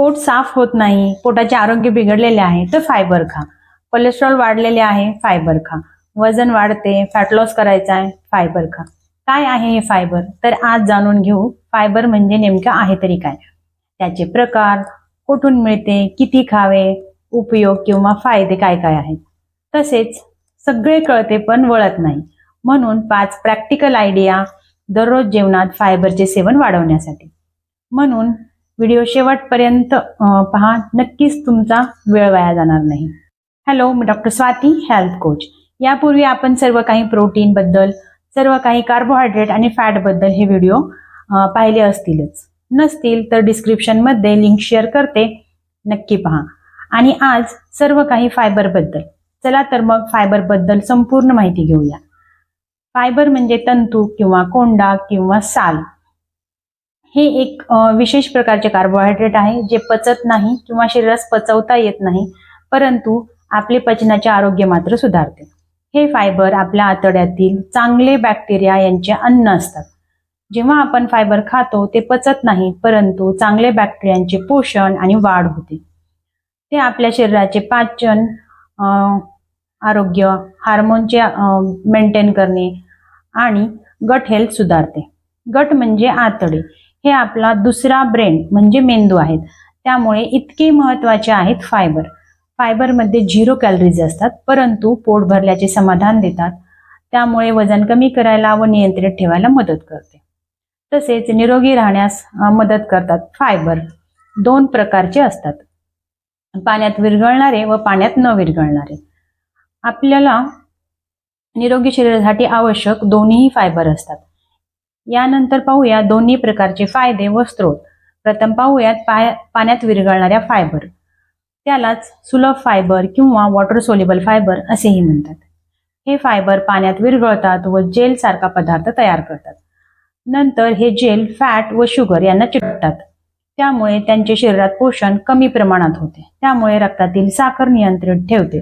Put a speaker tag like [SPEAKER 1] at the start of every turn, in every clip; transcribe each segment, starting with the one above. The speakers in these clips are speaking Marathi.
[SPEAKER 1] पोट साफ होत नाही पोटाचे आरोग्य बिघडलेले आहे तर फायबर खा. कोलेस्ट्रॉल वाढलेले आहे फायबर खा. वजन वाढते फॅट लॉस करायचा आहे फायबर खा. काय आहे हे फायबर तर आज जाणून घेऊ फायबर म्हणजे नेमकं आहे तरी काय? त्याचे प्रकार कुठून मिळते किती खावे उपयोग किंवा फायदे काय काय आहेत? तसेच सगळे कळते पण वळत नाही. म्हणून पाच प्रॅक्टिकल आयडिया दररोज जेवणात फायबरचे सेवन वाढवण्यासाठी. म्हणून व्हिडिओ शेवटपर्यंत पहा. नक्कीच तुमचा वेळ वाया जाणार नाही. हॅलो मी डॉक्टर स्वाती हेल्थ कोच यापूर्वी आपण सर्व काही प्रोटीन बद्दल सर्व काही कार्बोहायड्रेट आणि फॅटबद्दल हे व्हिडिओ पाहिले असतीलच. नसतील तर डिस्क्रिप्शनमध्ये लिंक शेअर करते. नक्की पहा. आणि आज सर्व काही फायबरबद्दल. चला तर मग फायबरबद्दल संपूर्ण माहिती घेऊया. फायबर म्हणजे तंतू किंवा कोंडा किंवा साल. हे एक विशेष प्रकारचे कार्बोहायड्रेट आहे जे पचत नाही किंवा शरीरास पचवता येत नाही परंतु आपले पचनाचे आरोग्य मात्र सुधारते. हे फायबर आपल्या आतड्यातील चांगले बॅक्टेरिया यांचे अन्न असतात. जेव्हा आपण फायबर खातो ते पचत नाही परंतु चांगले बॅक्टेरियांचे पोषण आणि वाढ होते. ते आपल्या शरीराचे पाचन आरोग्य हार्मोनचे मेंटेन करणे आणि गट हेल्थ सुधारते. गट म्हणजे आतडे. हे आपला दुसरा ब्रेन म्हणजे मेंदू आहेत. त्यामुळे इतके महत्त्वाचे आहेत फायबर. फायबरमध्ये झिरो कॅलरीज असतात परंतु पोट भरल्याचे समाधान देतात. त्यामुळे वजन कमी करायला व नियंत्रित ठेवायला मदत करते. तसेच निरोगी राहण्यास मदत करतात फायबर. दोन प्रकारचे असतात. पाण्यात विरघळणारे व पाण्यात न विरघळणारे. आपल्याला निरोगी शरीरासाठी आवश्यक दोन्ही फायबर असतात. यानंतर पाहूया दोन्ही प्रकारचे फायदे व स्रोत. प्रथम पाहूयात पाय पाण्यात विरघळणाऱ्या फायबर त्यालाच सुलभ फायबर किंवा वॉटर सोलेबल फायबर असेही म्हणतात. हे फायबर पाण्यात विरघळतात व जेल सारखा पदार्थ तयार करतात. नंतर हे जेल फॅट व शुगर यांना चिकटतात. त्यामुळे त्यांचे शरीरात पोषण कमी प्रमाणात होते. त्यामुळे रक्तातील साखर नियंत्रित ठेवते.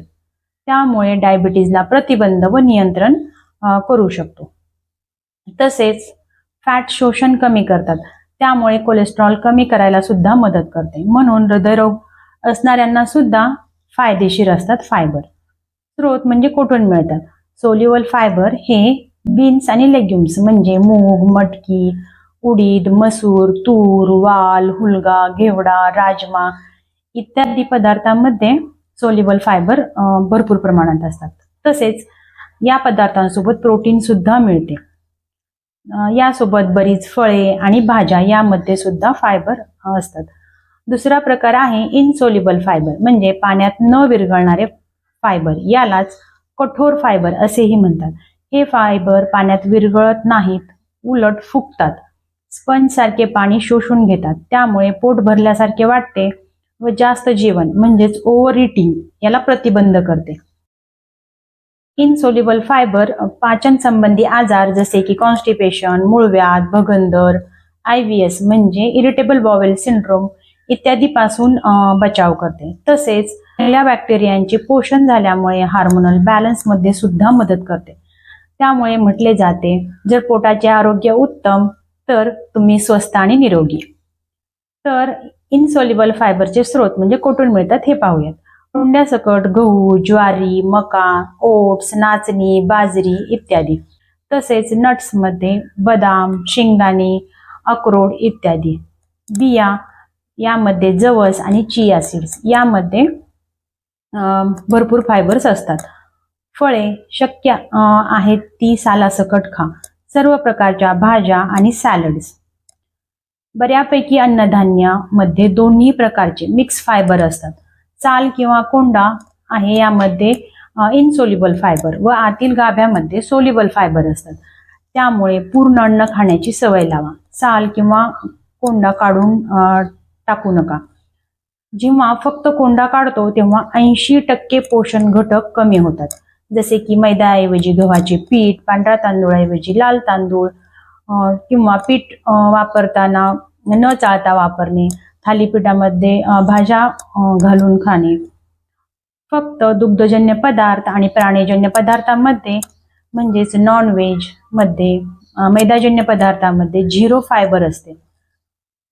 [SPEAKER 1] त्यामुळे डायबिटीजला प्रतिबंध व नियंत्रण करू शकतो. तसेच फॅट शोषण कमी करतात. त्यामुळे कोलेस्ट्रॉल कमी करायला सुद्धा मदत करते. म्हणून हृदयरोग असणाऱ्यांना सुद्धा फायदेशीर असतात फायबर स्रोत म्हणजे कुठून मिळतात? सोल्युअल फायबर हे बीन्स आणि लेग्युम्स म्हणजे मूग मटकी उडीद मसूर तूर वाल हुलगा घेवडा राजमा इत्यादी पदार्थांमध्ये सोल्युबल फायबर भरपूर प्रमाणात असतात. तसेच या पदार्थांसोबत प्रोटीन सुद्धा मिळते. यासोबत बरीच फळे आणि भाज्या यामध्ये सुद्धा फायबर असतात. दुसरा प्रकार आहे इनसोल्युबल फायबर म्हणजे पाण्यात न विरघळणारे फायबर यालाच कठोर फायबर असेही म्हणतात. हे फायबर पाण्यात विरघळत नाहीत उलट फुगतात. स्पंज सारखे पाणी शोषून घेतात. त्यामुळे पोट भरल्यासारखे वाटते व जास्त जेवण म्हणजेच ओव्हर इटिंग याला प्रतिबंध करते. इनसोल्युबल फायबर पाचन संबंधी आजार जसे की कॉन्स्टिपेशन मूळव्याध भगंदर आय व्ही एस म्हणजे इरिटेबल बॉवेल सिंड्रोम इत्यादी पासून बचाव करते. तसेच चांगल्या बॅक्टेरियांचे पोषण झाल्यामुळे हार्मोनल बॅलन्समध्ये सुद्धा मदत करते. त्यामुळे म्हटले जाते जर पोटाचे आरोग्य उत्तम तर तुम्ही स्वस्त आणि निरोगी. तर इनसॉल्युबल फायबरचे स्रोत म्हणजे कुठून मिळतात हे पाहूयात. हुंड्यासकट गहू ज्वारी मका ओट्स नाचणी बाजरी इत्यादी. तसेच नट्समध्ये बदाम शेंगदाणे अक्रोड इत्यादी. बिया यामध्ये जवस आणि चिया सीड्स यामध्ये भरपूर फायबर्स असतात. फळे शक्य अं, आहेत ती सालासकट खा. सर्व प्रकारच्या भाज्या आणि सॅलड्स बऱ्यापैकी अन्नधान्यामध्ये दोन्ही प्रकारचे मिक्स फायबर असतात. साल किंवा कोंडा आहे यामध्ये इनसोल्युबल फायबर व आतील गाभ्यामध्ये सोल्युबल फायबर असतात. त्यामुळे पूर्ण अन्न खाण्याची सवय लावा. साल किंवा कोंडा काढून टाकू नका. जेव्हा फक्त कोंडा काढतो तेव्हा ऐंशी टक्के पोषण घटक कमी होतात. जसे की मैदाऐवजी गव्हाचे पीठ पांढरा तांदूळऐवजी लाल तांदूळ किंवा पीठ वापरताना न चाळता वापरणे थालीपीठामध्ये भाज्या घालून खाणे. फक्त दुग्धजन्य पदार्थ आणि प्राणीजन्य पदार्थांमध्ये म्हणजेच नॉनव्हेजमध्ये मध्ये मैदाजन्य पदार्थामध्ये झिरो फायबर असते.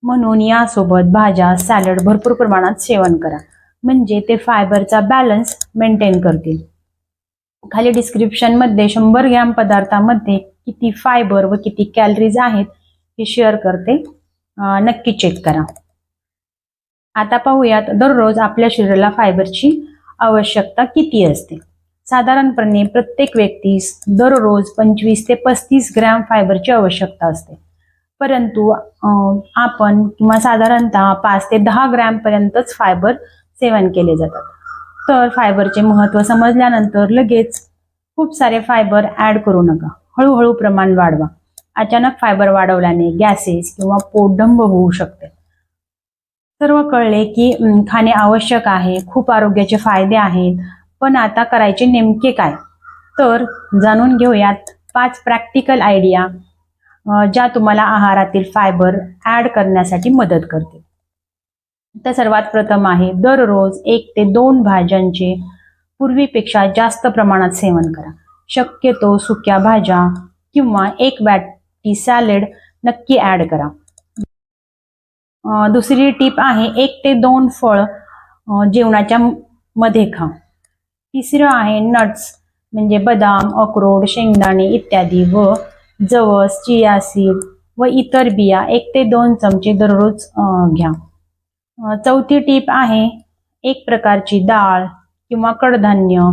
[SPEAKER 1] म्हणून यासोबत भाज्या सॅलड भरपूर प्रमाणात सेवन करा. म्हणजे ते फायबरचा बॅलन्स मेंटेन करतील. खाली डिस्क्रिप्शनमध्ये शंभर ग्रॅम पदार्थामध्ये किती फायबर व किती कॅलरीज आहेत हे शेअर करते. नक्की चेक करा. आता पाहूयात दररोज आपल्या शरीराला फायबरची आवश्यकता किती असते? साधारणपणे प्रत्येक व्यक्तीस दररोज पंचवीस ते पस्तीस ग्रॅम फायबरची आवश्यकता असते. परंतु आपण किंवा साधारणतः पाच ते दहा ग्रॅम पर्यंतच फायबर सेवन केले जातात. तर फायबरचे महत्त्व समजल्यानंतर लगेच खूप सारे फायबर ॲड करू नका. हळूहळू प्रमाण वाढवा. अचानक फायबर वाढवल्याने गॅसेस किंवा पोटडंब होऊ शकते. सर्व कळले की खाणे आवश्यक आहे खूप आरोग्याचे फायदे आहेत. पण आता करायचे नेमके काय? तर जाणून घेऊयात पाच प्रॅक्टिकल आयडिया ज्या तुम्हाला आहारातील फायबर ॲड करण्यासाठी मदत करते तर सर्वात प्रथम आहे दररोज एक ते दोन भाज्यांचे पूर्वीपेक्षा जास्त प्रमाणात सेवन करा. शक्यतो सुक्या भाज्या किंवा एक बॅटी सॅलेड नक्की ॲड करा. दुसरी टीप आहे एक ते दोन फळ जेवणाच्या मध्ये खा. तिसरं आहे नट्स म्हणजे बदाम अक्रोड शेंगदाणे इत्यादी व जवस चिया सीड व इतर बिया एक ते दोन चमचे दररोज घ्या. चौथी टीप आहे एक प्रकारची डाळ किंवा कडधान्य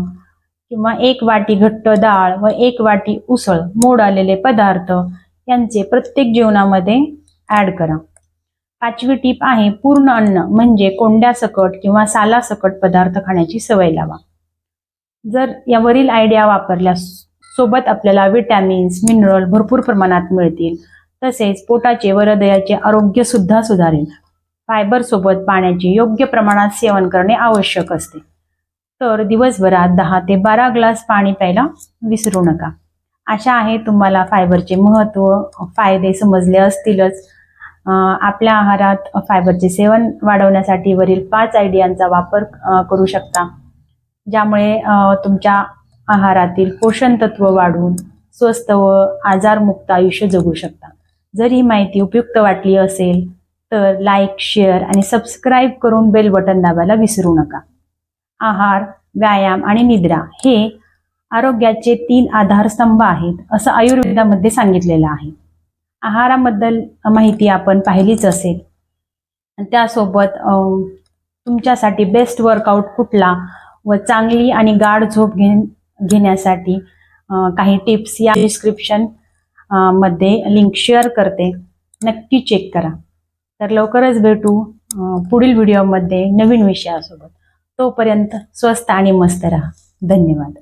[SPEAKER 1] किंवा एक वाटी घट्ट डाळ व एक वाटी उसळ मोड आलेले पदार्थ यांचे प्रत्येक जेवणामध्ये ॲड करा. पाचवी टीप आहे पूर्ण अन्न म्हणजे कोंड्यासकट किंवा सालासकट पदार्थ खाण्याची सवय लावा. जर यावरील आयडिया वापरल्या सोबत आपल्याला विटॅमिन्स मिनरल भरपूर प्रमाणात मिळतील. तसेच पोटाचे व हृदयाचे आरोग्य सुद्धा सुधारेल. फायबर सोबत पाण्याचे योग्य प्रमाणात सेवन करणे आवश्यक असते. तर दिवसभरात दहा ते बारा ग्लास पाणी प्यायला विसरू नका. आशा आहे तुम्हाला फायबरचे महत्त्व फायदे समजले असतीलच. आपल्या आहारात फायबरचे सेवन वाढवण्यासाठी वरील पाच आयडियांचा वापर करू शकता. ज्यामुळे तुमच्या आहारातील पोषण तत्व वाढून स्वस्त व आजारमुक्त आयुष्य जगू शकता. जर ही माहिती उपयुक्त वाटली असेल तर लाईक शेअर आणि सबस्क्राईब करून बेल बटन दाबायला विसरू नका. आहार व्यायाम आणि निद्रा हे आरोग्याचे तीन आधारस्तंभ आहेत असं आयुर्वेदामध्ये सांगितलेलं आहे. आहाराबद्दल माहिती आपण पाहिलीच असेल. आणि त्यासोबत तुमच्यासाठी बेस्ट वर्कआउट कुठला व चांगली आणि गाढ झोप घे घेण्यासाठी काही टिप्स या डिस्क्रिप्शनमध्ये लिंक शेअर करते. नक्की चेक करा. तर लवकरच भेटू पुढील व्हिडिओमध्ये नवीन विषयासोबत. तोपर्यंत स्वस्त आणि मस्त राहा. धन्यवाद.